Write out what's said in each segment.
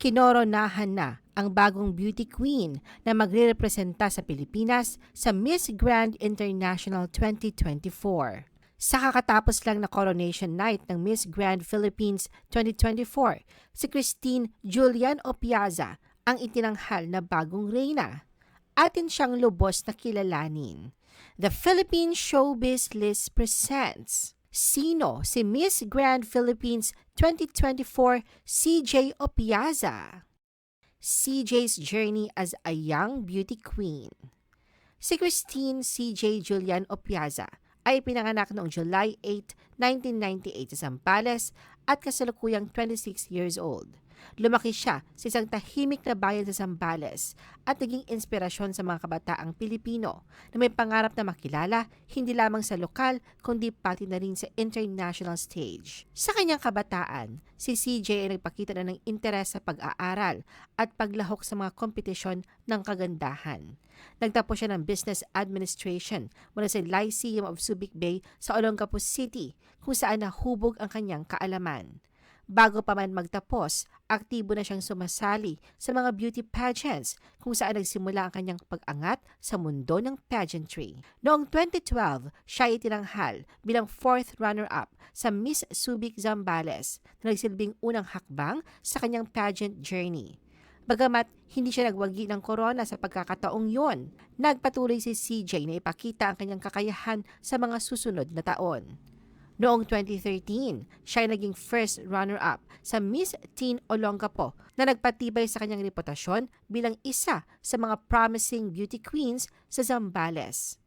kinoronahan na ang bagong beauty queen na magre-representa sa Pilipinas sa Miss Grand International 2024. Sa kakatapos lang na coronation night ng Miss Grand Philippines 2024, si Christine Julian Opiaza ang itinanghal na bagong reyna. Atin siyang lubos na kilalanin. The Philippine Showbiz List presents Sino si Miss Grand Philippines 2024 CJ Opiaza? CJ's journey as a young beauty queen. Si Christine CJ Julian Opiaza ay pinanganak noong July 8, 1998 sa Zambales at kasalukuyang 26 years old. Lumaki siya sa isang tahimik na bayan sa Zambales at naging inspirasyon sa mga kabataang Pilipino na may pangarap na makilala hindi lamang sa lokal kundi pati na rin sa international stage. Sa kanyang kabataan, si CJ ay nagpakita na ng interes sa pag-aaral at paglahok sa mga kompetisyon ng kagandahan. Nagtapos siya ng Business Administration mula sa Lyceum of Subic Bay sa Olongapo City kung saan nahubog ang kanyang kaalaman. Bago pa man magtapos, aktibo na siyang sumasali sa mga beauty pageants kung saan nagsimula ang kanyang pag-angat sa mundo ng pageantry. Noong 2012, siya ay tinanghal bilang fourth runner-up sa Miss Subic Zambales na nagsilbing unang hakbang sa kanyang pageant journey. Bagamat hindi siya nagwagi ng corona sa pagkakataong yon, nagpatuloy si CJ na ipakita ang kanyang kakayahan sa mga susunod na taon. Noong 2013, siya ay naging first runner-up sa Miss Teen Olongapo na nagpatibay sa kanyang reputasyon bilang isa sa mga promising beauty queens sa Zambales.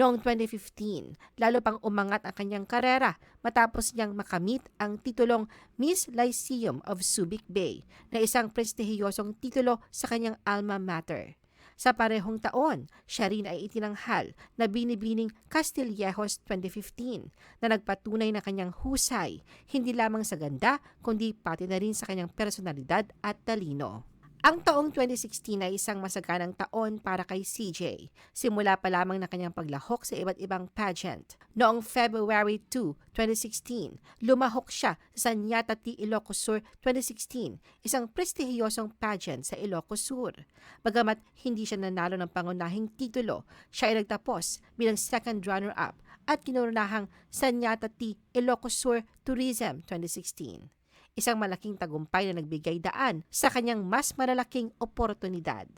Noong 2015, lalo pang umangat ang kanyang karera matapos niyang makamit ang titulong Miss Lyceum of Subic Bay na isang prestihiyosong titulo sa kanyang alma mater. Sa parehong taon, siya rin ay itinanghal na binibining Castillejos 2015 na nagpatunay na kanyang husay, hindi lamang sa ganda, kundi pati na rin sa kanyang personalidad at talino. Ang taong 2016 ay isang masaganang taon para kay CJ. Simula pa lamang na kanyang paglahok sa iba't ibang pageant. Noong February 2, 2016, lumahok siya sa Sanyata T. Ilocos Sur 2016, isang prestihiyosong pageant sa Ilocos Sur. Bagamat hindi siya nanalo ng pangunahing titulo, siya ay nagtapos bilang second runner-up at kinurunahang Sanyata T. Ilocos Sur Tourism 2016 isang malaking tagumpay na nagbigay daan sa kanyang mas malalaking oportunidad.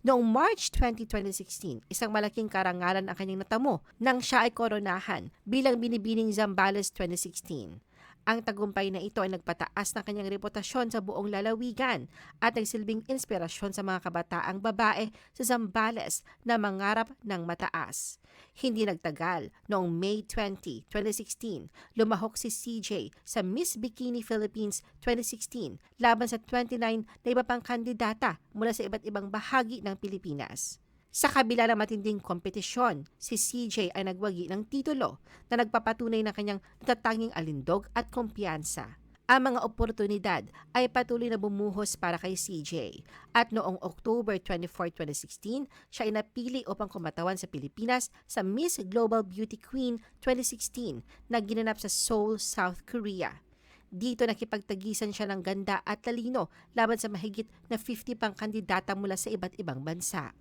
Noong March 20, 2016, isang malaking karangalan ang kanyang natamo nang siya ay koronahan bilang binibining Zambales 2016. Ang tagumpay na ito ay nagpataas ng kanyang reputasyon sa buong lalawigan at nagsilbing inspirasyon sa mga kabataang babae sa Zambales na mangarap ng mataas. Hindi nagtagal, noong May 20, 2016, lumahok si CJ sa Miss Bikini Philippines 2016 laban sa 29 na iba pang kandidata mula sa iba't ibang bahagi ng Pilipinas. Sa kabila ng matinding kompetisyon, si CJ ay nagwagi ng titulo na nagpapatunay ng kanyang natatanging alindog at kumpiyansa. Ang mga oportunidad ay patuloy na bumuhos para kay CJ at noong October 24, 2016, siya ay napili upang kumatawan sa Pilipinas sa Miss Global Beauty Queen 2016 na ginanap sa Seoul, South Korea. Dito nakipagtagisan siya ng ganda at talino laban sa mahigit na 50 pang kandidata mula sa iba't ibang bansa.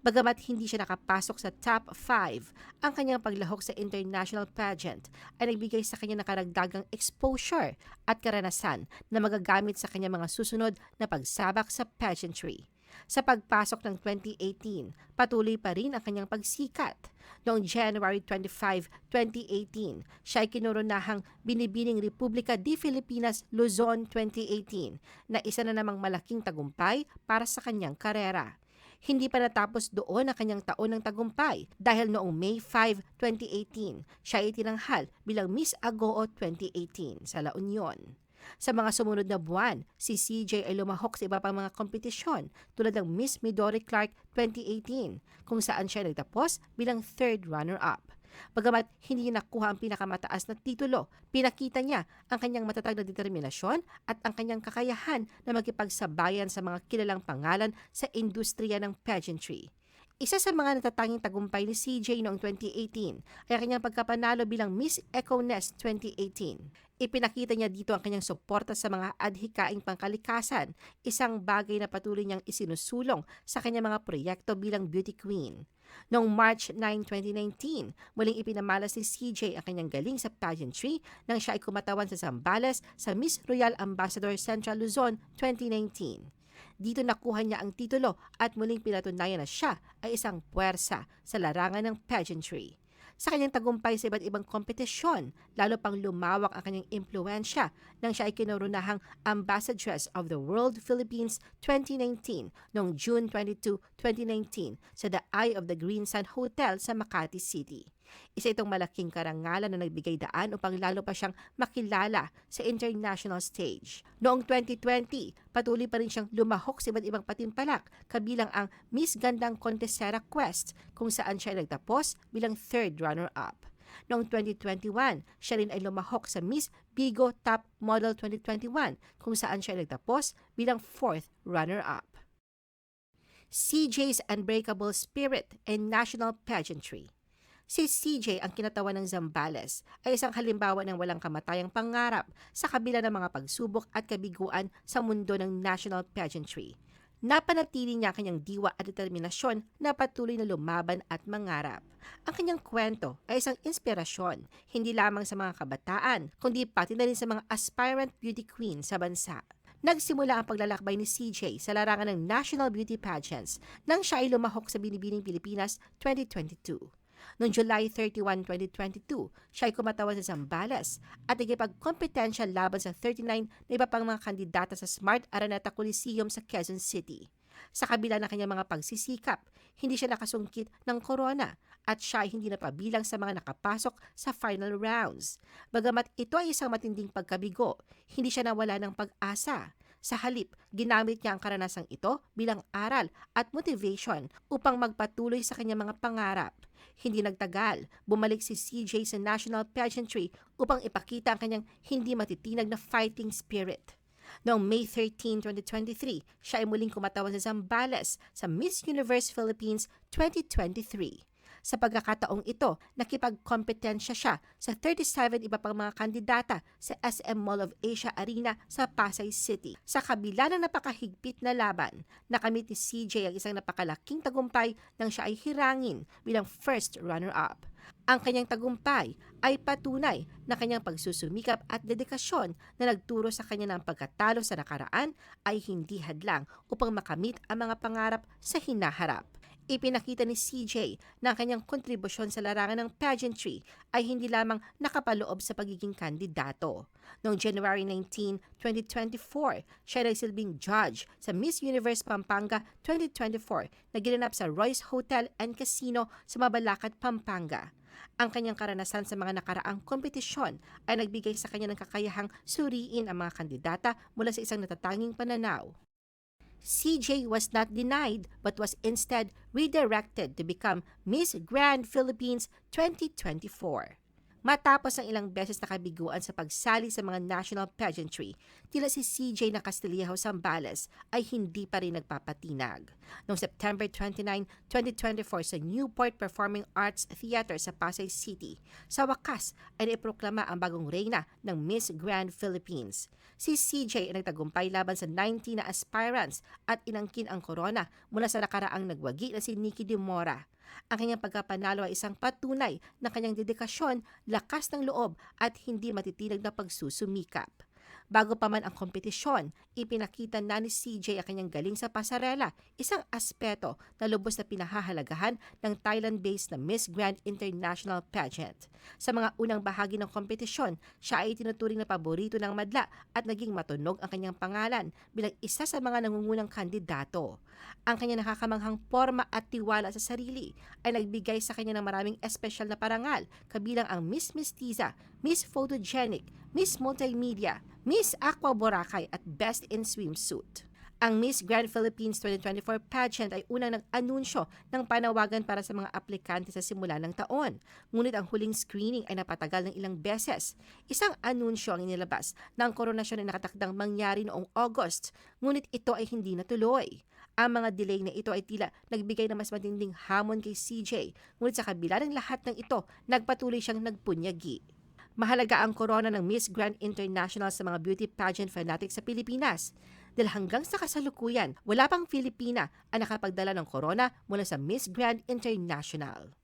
Bagamat hindi siya nakapasok sa top 5, ang kanyang paglahok sa international pageant ay nagbigay sa kanya ng karagdagang exposure at karanasan na magagamit sa kanyang mga susunod na pagsabak sa pageantry. Sa pagpasok ng 2018, patuloy pa rin ang kanyang pagsikat. Noong January 25, 2018, siya ay kinurunahang Binibining Republika di Filipinas Luzon 2018 na isa na namang malaking tagumpay para sa kanyang karera. Hindi pa natapos doon ang kanyang taon ng tagumpay dahil noong May 5, 2018, siya ay tinanghal bilang Miss Agoo 2018 sa La Union. Sa mga sumunod na buwan, si CJ ay lumahok sa iba pang mga kompetisyon tulad ng Miss Midori Clark 2018 kung saan siya nagtapos bilang third runner-up. Bagamat hindi nakuha ang pinakamataas na titulo, pinakita niya ang kanyang matatag na determinasyon at ang kanyang kakayahan na magkipagsabayan sa mga kilalang pangalan sa industriya ng pageantry. Isa sa mga natatanging tagumpay ni CJ noong 2018 ay ang kanyang pagkapanalo bilang Miss Econest 2018. Ipinakita niya dito ang kanyang suporta sa mga adhikaing pangkalikasan, isang bagay na patuloy niyang isinusulong sa kanyang mga proyekto bilang beauty queen. Noong March 9, 2019, muling ipinamalas ni CJ ang kanyang galing sa pageantry nang siya ay kumatawan sa Zambales sa Miss Royal Ambassador Central Luzon 2019. Dito nakuha niya ang titulo at muling pinatunayan na siya ay isang puwersa sa larangan ng pageantry. Sa kanyang tagumpay sa iba't ibang kompetisyon, lalo pang lumawak ang kanyang impluensya nang siya ay kinurunahang Ambassadress of the World Philippines 2019 noong June 22, 2019 sa The Eye of the Green Sun Hotel sa Makati City. Isa itong malaking karangalan na nagbigay daan upang lalo pa siyang makilala sa international stage. Noong 2020, patuloy pa rin siyang lumahok sa iba't ibang patimpalak kabilang ang Miss Gandang Contestera Quest kung saan siya nagtapos bilang third runner-up. Noong 2021, siya rin ay lumahok sa Miss Bigo Top Model 2021 kung saan siya nagtapos bilang fourth runner-up. CJ's Unbreakable Spirit and National Pageantry Si CJ ang kinatawan ng Zambales ay isang halimbawa ng walang kamatayang pangarap sa kabila ng mga pagsubok at kabiguan sa mundo ng national pageantry. Napanatili niya kanyang diwa at determinasyon na patuloy na lumaban at mangarap. Ang kanyang kwento ay isang inspirasyon hindi lamang sa mga kabataan, kundi pati na rin sa mga aspirant beauty queen sa bansa. Nagsimula ang paglalakbay ni CJ sa larangan ng National Beauty Pageants nang siya ay lumahok sa Binibining Pilipinas 2022. Noong July 31, 2022, siya ay kumatawan sa Zambales at nagipagkompetensya laban sa 39 na iba pang mga kandidata sa Smart Araneta Coliseum sa Quezon City. Sa kabila ng kanyang mga pagsisikap, hindi siya nakasungkit ng corona at siya ay hindi napabilang sa mga nakapasok sa final rounds. Bagamat ito ay isang matinding pagkabigo, hindi siya nawala ng pag-asa. Sa halip, ginamit niya ang karanasang ito bilang aral at motivation upang magpatuloy sa kanyang mga pangarap. Hindi nagtagal, bumalik si CJ sa national pageantry upang ipakita ang kanyang hindi matitinag na fighting spirit. Noong May 13, 2023, siya ay muling kumatawan sa Zambales sa Miss Universe Philippines 2023. Sa pagkakataong ito, nakipagkompetensya siya sa 37 iba pang mga kandidata sa SM Mall of Asia Arena sa Pasay City. Sa kabila ng napakahigpit na laban, nakamit ni CJ ang isang napakalaking tagumpay nang siya ay hirangin bilang first runner-up. Ang kanyang tagumpay ay patunay na kanyang pagsusumikap at dedikasyon na nagturo sa kanya ng pagkatalo sa nakaraan ay hindi hadlang upang makamit ang mga pangarap sa hinaharap. Ipinakita ni CJ na ang kanyang kontribusyon sa larangan ng pageantry ay hindi lamang nakapaloob sa pagiging kandidato. Noong January 19, 2024, siya ay silbing judge sa Miss Universe Pampanga 2024 na ginanap sa Royce Hotel and Casino sa Mabalacat, Pampanga. Ang kanyang karanasan sa mga nakaraang kompetisyon ay nagbigay sa kanya ng kakayahang suriin ang mga kandidata mula sa isang natatanging pananaw. CJ was not denied but was instead redirected to become Miss Grand Philippines 2024. Matapos ang ilang beses na kabiguan sa pagsali sa mga national pageantry, tila si CJ na Castillejo Zambales ay hindi pa rin nagpapatinag. Noong September 29, 2024 sa Newport Performing Arts Theater sa Pasay City, sa wakas ay naiproklama ang bagong reyna ng Miss Grand Philippines. Si CJ ay nagtagumpay laban sa 90 na aspirants at inangkin ang corona mula sa nakaraang nagwagi na si Nikki De Mora. Ang kanyang pagkapanalo ay isang patunay ng kanyang dedikasyon, lakas ng loob at hindi matitinag na pagsusumikap. Bago pa man ang kompetisyon, ipinakita na ni CJ ang kanyang galing sa pasarela, isang aspeto na lubos na pinahahalagahan ng Thailand-based na Miss Grand International Pageant. Sa mga unang bahagi ng kompetisyon, siya ay tinuturing na paborito ng madla at naging matunog ang kanyang pangalan bilang isa sa mga nangungunang kandidato. Ang kanyang nakakamanghang forma at tiwala sa sarili ay nagbigay sa kanya ng maraming espesyal na parangal, kabilang ang Miss Mestiza, Miss Photogenic, Miss Multimedia, Miss Aqua Boracay at Best in Swimsuit. Ang Miss Grand Philippines 2024 pageant ay unang nag-anunsyo ng panawagan para sa mga aplikante sa simula ng taon. Ngunit ang huling screening ay napatagal ng ilang beses. Isang anunsyo ang inilabas na ang koronasyon ay nakatakdang mangyari noong August, ngunit ito ay hindi natuloy. Ang mga delay na ito ay tila nagbigay ng mas matinding hamon kay CJ, ngunit sa kabila ng lahat ng ito, nagpatuloy siyang nagpunyagi. Mahalaga ang corona ng Miss Grand International sa mga beauty pageant fanatics sa Pilipinas. Dahil hanggang sa kasalukuyan, wala pang Filipina ang nakapagdala ng corona mula sa Miss Grand International.